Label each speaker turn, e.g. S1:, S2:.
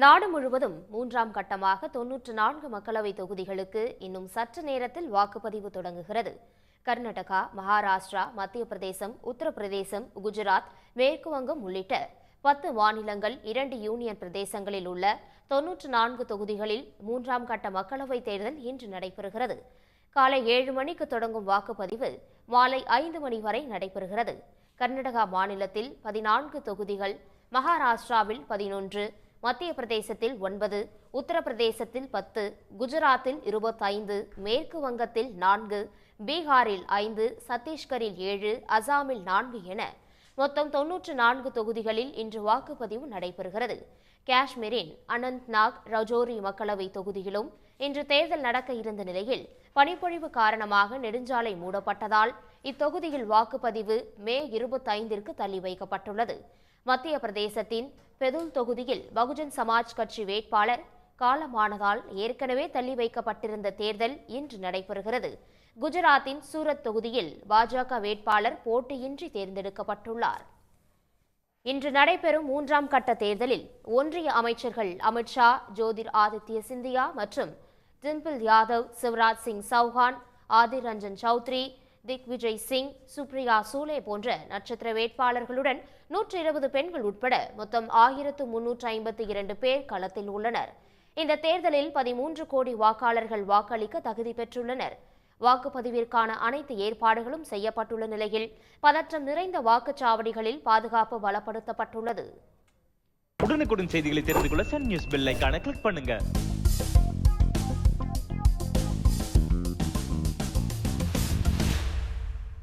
S1: நாடு முழுவதும் மூன்றாம் கட்டமாக தொன்னூற்று நான்கு மக்களவை தொகுதிகளுக்கு இன்னும் சற்று நேரத்தில் வாக்குப்பதிவு தொடங்குகிறது. கர்நாடகா மகாராஷ்டிரா மத்திய பிரதேசம் உத்தரப்பிரதேசம் குஜராத் மேற்கு வங்கம் உள்ளிட்ட பத்து மாநிலங்கள் இரண்டு யூனியன் பிரதேசங்களில் உள்ள தொன்னூற்று நான்கு தொகுதிகளில் மூன்றாம் கட்ட மக்களவைத் தேர்தல் இன்று நடைபெறுகிறது. காலை ஏழு மணிக்கு தொடங்கும் வாக்குப்பதிவு மாலை ஐந்து மணி வரை நடைபெறுகிறது. கர்நாடகா மாநிலத்தில் பதினான்கு தொகுதிகள் மகாராஷ்டிராவில் பதினொன்று மத்திய பிரதேசத்தில் ஒன்பது உத்தரப்பிரதேசத்தில் பத்து குஜராத்தில் இருபத்தைந்து மேற்கு வங்கத்தில் நான்கு பீகாரில் ஐந்து சத்தீஸ்கரில் ஏழு அசாமில் நான்கு என மொத்தம் தொன்னூற்று நான்கு தொகுதிகளில் இன்று வாக்குப்பதிவு நடைபெறுகிறது. காஷ்மீரின் அனந்த்நாக் ரஜோரி மக்களவை தொகுதியிலும் இன்று தேர்தல் நடக்க இருந்த நிலையில் பனிப்பொழிவு காரணமாக நெடுஞ்சாலை மூடப்பட்டதால் இத்தொகுதியில் வாக்குப்பதிவு மே இருபத்தைந்திற்கு தள்ளி வைக்கப்பட்டுள்ளது. மத்திய பிரதேசத்தின் பெதுல் தொகுதியில் பகுஜன் சமாஜ் கட்சி வேட்பாளர் காலமானதால் ஏற்கனவே தள்ளி வைக்கப்பட்டிருந்த தேர்தல் இன்று நடைபெறுகிறது. குஜராத்தின் சூரத் தொகுதியில் பாஜக வேட்பாளர் போட்டியின்றி தேர்ந்தெடுக்கப்பட்டுள்ளார். இன்று நடைபெறும் மூன்றாம் கட்ட தேர்தலில் ஒன்றிய அமைச்சர்கள் அமித்ஷா ஜோதிர் ஆதித்ய சிந்தியா மற்றும் டிம்பிள் யாதவ் சிவராஜ் சிங் சௌஹான் ஆதிர் ரஞ்சன் சௌத்ரி திக்விஜய் சிங் சுப்ரியா சூலே போன்ற நட்சத்திர வேட்பாளர்களுடன் நூற்றி இருபது பெண்கள் உட்பட மொத்தம் ஆயிரத்து முன்னூற்று ஐம்பத்தி இரண்டு பேர் களத்தில் உள்ளனர். இந்த தேர்தலில் பதிமூன்று கோடி வாக்காளர்கள் வாக்களிக்க தகுதி பெற்றுள்ளனர். வாக்குப்பதிவிற்கான அனைத்து ஏற்பாடுகளும் செய்யப்பட்டுள்ள நிலையில் பதற்றம் நிறைந்த வாக்குச்சாவடிகளில் பாதுகாப்பு பலப்படுத்தப்பட்டுள்ளது.
S2: உடனுக்குடன் செய்திகளை தெரிந்து கொள்ள சன் நியூஸ் பெல் கிளிக் பண்ணுங்க.